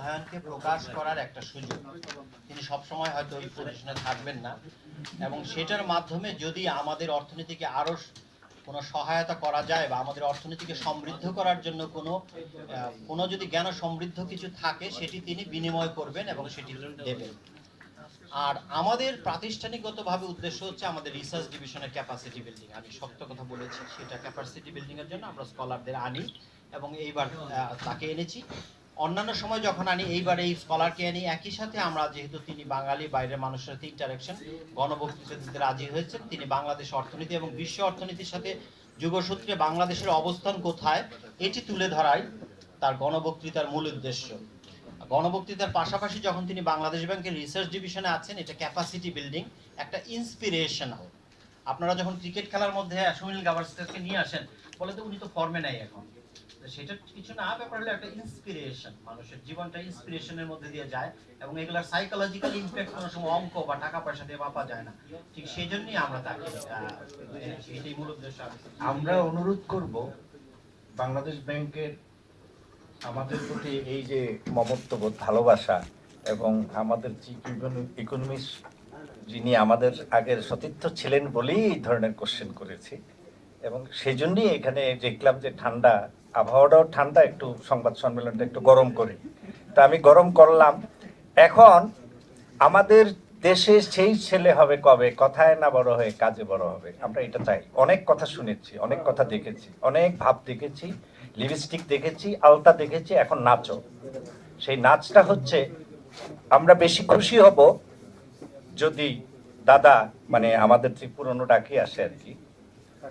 অধ্যয়নকে প্রকাশ করার একটা সুযোগ। তিনি সবসময় হয়তো ওই পজিশনে থাকবেন না। এবং সেটার মাধ্যমে যদি আমাদের অর্থনীতিকে আরও স- কোনো সহায়তা করা যায় বা আমাদের অর্থনীতিকে সমৃদ্ধ করার জন্য কোনো কোনো যদি জ্ঞান সমৃদ্ধ কিছু থাকে, সেটি তিনি বিনিময় করবেন এবং সেটি দেবেন। আর আমাদের প্রাতিষ্ঠানিকগতভাবে উদ্দেশ্য হচ্ছে আমাদের রিসার্চ ডিভিশনের ক্যাপাসিটি বিল্ডিং আমি সত্য কথা বলেছি, সেটা ক্যাপাসিটি বিল্ডিং এর জন্য আমরা স্কলারদের আনি এবং এইবার তাকে এনেছি। অন্যান্য সময় যখন আনি, এইবার এই স্কলারকে আনি, একই সাথে আমরা যেহেতু তিনি বাঙালি, বাইরের মানুষের সাথে ইন্টারাকশন গণবক্তৃতা দিতে রাজি হয়েছেন, তিনি বাংলাদেশ অর্থনীতি এবং বিশ্ব অর্থনীতির সাথে যুগসূত্রে বাংলাদেশের অবস্থান কোথায়, এটি তুলে ধরাই তার গণবক্তৃতার মূল উদ্দেশ্য। গণবক্তৃতার পাশাপাশি যখন তিনি বাংলাদেশ ব্যাংকের রিসার্চ ডিভিশনে আছেন, এটা ক্যাপাসিটি বিল্ডিং একটা ইন্সপিরেশনাল আপনারা যখন ক্রিকেট খেলার মধ্যে, সুনীল গাভাস্কারকে নিয়ে আসেন, বলে তো উনি তো ফর্মে নাই এখন। সেটা কিছু না ব্যাপার হলো একটা ইন্সপিরেশন মানুষের জীবনটা ইন্সপিরেশনের মধ্যে দিয়ে যায় এবং এগুলার সাইকোলজিক্যাল ইমপ্যাক্ট কোনো সময় অঙ্ক বা টাকা পয়সা দিয়ে মাপা যায় না। ঠিক সেই জন্যই আমরা তাকে এটাই মূল উদ্দেশ্য আমরা অনুরোধ করব বাংলাদেশ ব্যাংকের আমাদের প্রতি এই যে মমত্ববোধ, ভালোবাসা এবং আমাদের চিফ ইকোনমিস্ট যিনি আমাদের আগের সতীর্থ ছিলেন বলেই এই ধরনের কোশ্চেন করেছি এবং সেই জন্যই এখানে দেখলাম যে ঠান্ডা আবহাওয়াটাও ঠান্ডা, একটু সংবাদ সম্মেলনটা একটু গরম করি। তা আমি গরম করলাম। এখন আমাদের দেশে সেই ছেলে হবে কবে? কথায় না বড় হয়ে কাজে বড় হবে। আমরা এটা চাই। অনেক কথা শুনেছি, অনেক কথা দেখেছি, অনেক ভাব দেখেছি, লিপস্টিক দেখেছি, আলতা দেখেছি, এখন নাচও। সেই নাচটা হচ্ছে, আমরা বেশি খুশি হব যদি দাদা মানে আমাদের যে পুরনো ডাকি আসে আর কি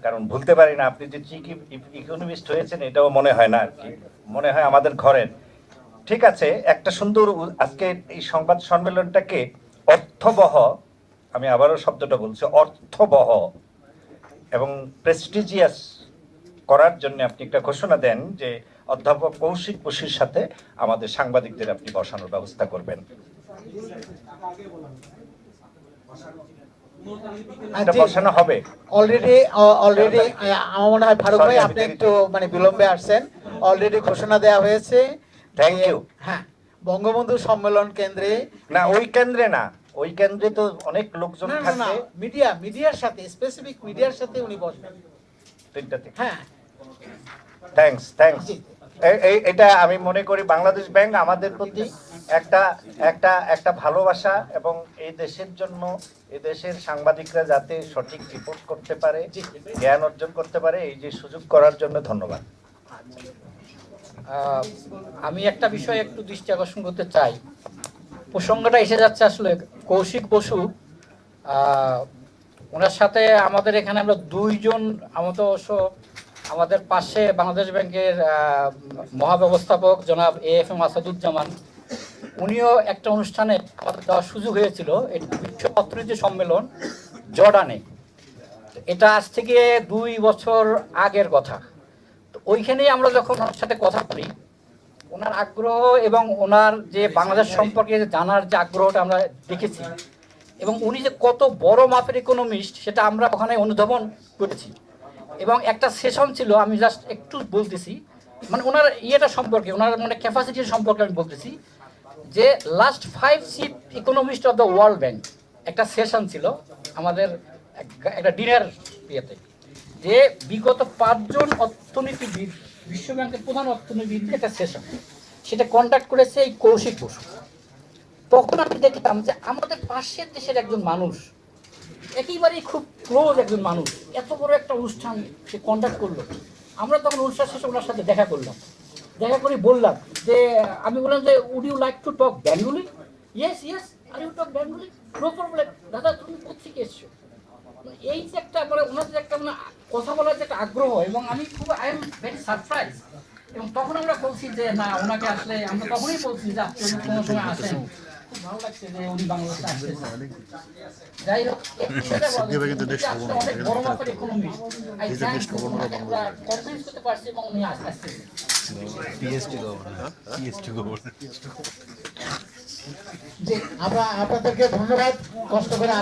কারণ ভুলতে পারি না। আপনি যে চিকি ইকোনমিস্ট হয়েছেন, এটাও মনে হয় না আর কি। মনে হয় আমাদের ঘরের। ঠিক আছে, একটা সুন্দর আজকে এই সংবাদ সম্মেলনটাকে অর্থবহ, আমি আবারও শব্দটা বলছি, অর্থবহ এবং প্রেস্টিজিয়াস করার জন্য আপনি একটা ঘোষণা দেন যে অধ্যাপক কৌশিক বসুর সাথে আমাদের সাংবাদিকদের আপনি বসানোর ব্যবস্থা করবেন। বসানো হবে। অলরেডি অলরেডি আমার মনে হয় ফারুক ভাই আপনি একটু মানে বিলম্বে আসছেন। অলরেডি ঘোষণা দেওয়া হয়েছে you. হ্যাঁ বঙ্গবন্ধু সম্মেলন কেন্দ্রে না ওই কেন্দ্রে না। ওই কেন্দ্রে তো অনেক লোকজন থাকে। মিডিয়া মিডিয়ার সাথে স্পেসিফিক মিডিয়ার সাথে উনি বসবেন। হ্যাঁ। এটা আমি মনে করি বাংলাদেশ ব্যাংক আমাদের প্রতি একটা একটা একটা ভালোবাসা এবং এই দেশের জন্য এই দেশের সাংবাদিকরা যাতে সঠিক রিপোর্ট করতে পারে জ্ঞান অর্জন করতে পারে এই যে সুযোগ করার জন্য ধন্যবাদ। আমি একটা বিষয়ে একটু দৃষ্টি আকর্ষণ করতে চাই। প্রসঙ্গটা এসে যাচ্ছে আসলে কৌশিক বসু। ওনার সাথে আমাদের এখানে আমরা দুইজন আমাদের অবশ্য আমাদের পাশে বাংলাদেশ ব্যাংকের মহাব্যবস্থাপক জনাব এ এফ এম আসাদুজ্জামান। উনিও একটা অনুষ্ঠানে দেওয়ার সুযোগ হয়েছিল বিশ্ব অর্থনীতি সম্মেলন, জর্ডানে। এটা আজ থেকে দুই বছর আগের কথা। তো ওইখানেই আমরা যখন ওনার সাথে কথা বলি, ওনার আগ্রহ এবং ওনার যে বাংলাদেশ সম্পর্কে জানার যে আগ্রহটা আমরা দেখেছি, এবং উনি যে কত বড় মাপের ইকোনমিস্ট সেটা আমরা ওখানে অনুধাবন করেছি। এবং একটা সেশন ছিল, আমি জাস্ট একটু বলতেছি মানে ওনার ইয়েটা সম্পর্কে, ওনার মানে ক্যাপাসিটির সম্পর্কে আমি বলতেছি যে last five chief economist of the World Bank একটা সেশন ছিল আমাদের একটা ডিনার ইয়েতে, যে বিগত পাঁচজন অর্থনীতিবিদ, বিশ্ব ব্যাংকের প্রধান অর্থনীতিবিদ একটা সেশন সেটা কন্ডাক্ট করেছে এই কৌশিক বসু। তখন আমি দেখলাম যে আমাদের পাশের দেশের একজন মানুষ, একেবারেই খুব ক্লোজ একজন মানুষ, এত বড় একটা অনুষ্ঠান সে কন্ডাক্ট করল। আমরা তখন অনুষ্ঠান শেষে ওনার সাথে দেখা করলাম। দেখা করে বললাম যে আমি বললাম যে would you like to talk Bengali yes yes are you talk Bengali no problem দাদা তুমি কোথেকে এসছো? এই যে একটা মানে ওনার যে একটা মানে কথা বলার যে একটা আগ্রহ এবং আমি খুব আই এম ভেরি সারপ্রাইজ এবং তখন আমরা বলছি যে না ওনাকে আসলে আমরা তখনই বলছি যে আপনি কোনো সময় আসেন। খুব ভালো লাগছে যে উনি বাংলাদেশে আসছেন যাই হোক অনেক বড় মাপের convince করতে পারছি এবং উনি আসতেছেন। আপনাদেরকে ধন্যবাদ কষ্ট করে